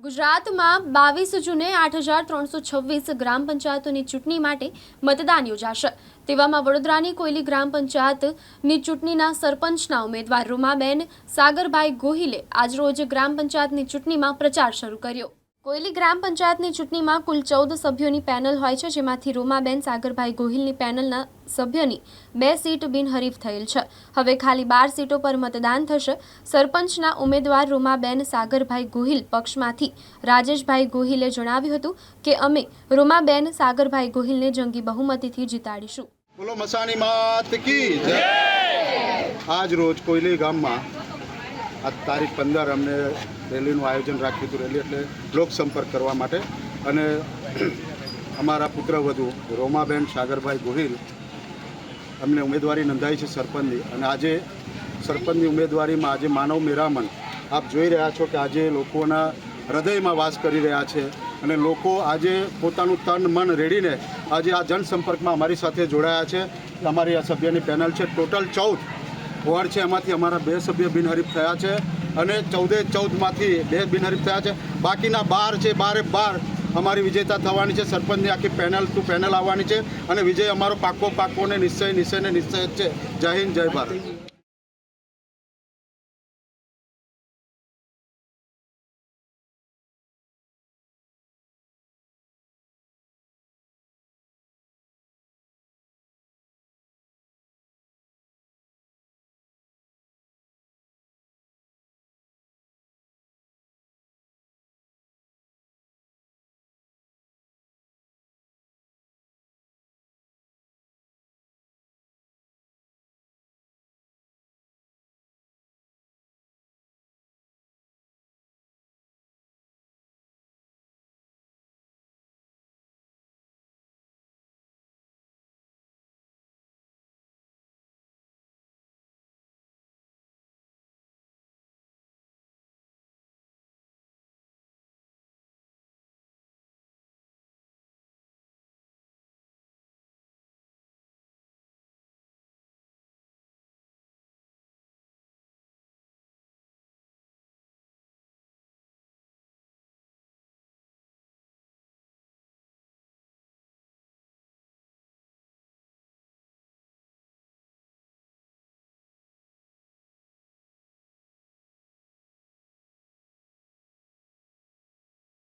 ગુજરાતમાં બાવીસ જૂને આઠ હજાર ત્રણસો છવ્વીસ ગ્રામ પંચાયતોની ચૂંટણી માટે મતદાન યોજાશે. તેવામાં વડોદરાની કોયલી ગ્રામ પંચાયતની ચૂંટણીના સરપંચના ઉમેદવાર રૂમાબેન સાગરભાઈ ગોહિલે આજરોજ ગ્રામ પંચાયતની ચૂંટણીમાં પ્રચાર શરૂ કર્યો. કોયલી ગ્રામ પંચાયતની ચૂંટણીમાં કુલ ચૌદ સભ્યોની પેનલ હોય છે, જેમાંથી રૂમાબેન, સાગરભાઈ ગોહિલની પેનલના સભ્યની બે સીટ બિનહરીફ થયેલ છે. હવે ખાલી બાર સીટો પર મતદાન થશે. સરપંચના ઉમેદવાર રૂમાબેન, સાગરભાઈ ગોહિલ પક્ષમાંથી રાજેશભાઈ ગોહિલે જણાવ્યું હતું કે અમે રૂમાબેન, સાગરભાઈ ગોહિલને જંગી બહુમતીથી જીતાડીશું. બોલો, મસાની માત કી આજ રોજ કોયલી ગામમાં આ તારીખ પંદર અમને રેલીનું આયોજન રાખ્યું હતું, રેલી એટલે લોકસંપર્ક કરવા માટે. અને અમારા પુત્રવધુ રોમાબેન સાગરભાઈ ગોહિલ અમને ઉમેદવારી નોંધાઈ છે સરપંચની. અને આજે સરપંચની ઉમેદવારીમાં આજે માનવ મેરામણ. આપ જોઈ રહ્યા છો કે આજે લોકોના હૃદયમાં વાસ કરી રહ્યા છે અને લોકો આજે પોતાનું તન, મન રેડીને આજે આ જનસંપર્કમાં અમારી સાથે જોડાયા છે. અમારી આ સભ્યની પેનલ છે ટોટલ ચૌદ. વોર્ડ છે, એમાંથી અમારા બે સભ્ય બિનહરીફ થયા છે અને ચૌદે ચૌદમાંથી બે બિનહરીફ થયા છે. બાકીના બાર છે, બારે બાર અમારી વિજેતા થવાની છે, સરપંચની આખી પેનલ ટુ પેનલ આવવાની છે અને વિજય અમારો પાકો પાકો ને નિશ્ચય નિશ્ચય ને નિશ્ચય છે. જય હિન્દ, જય ભારત.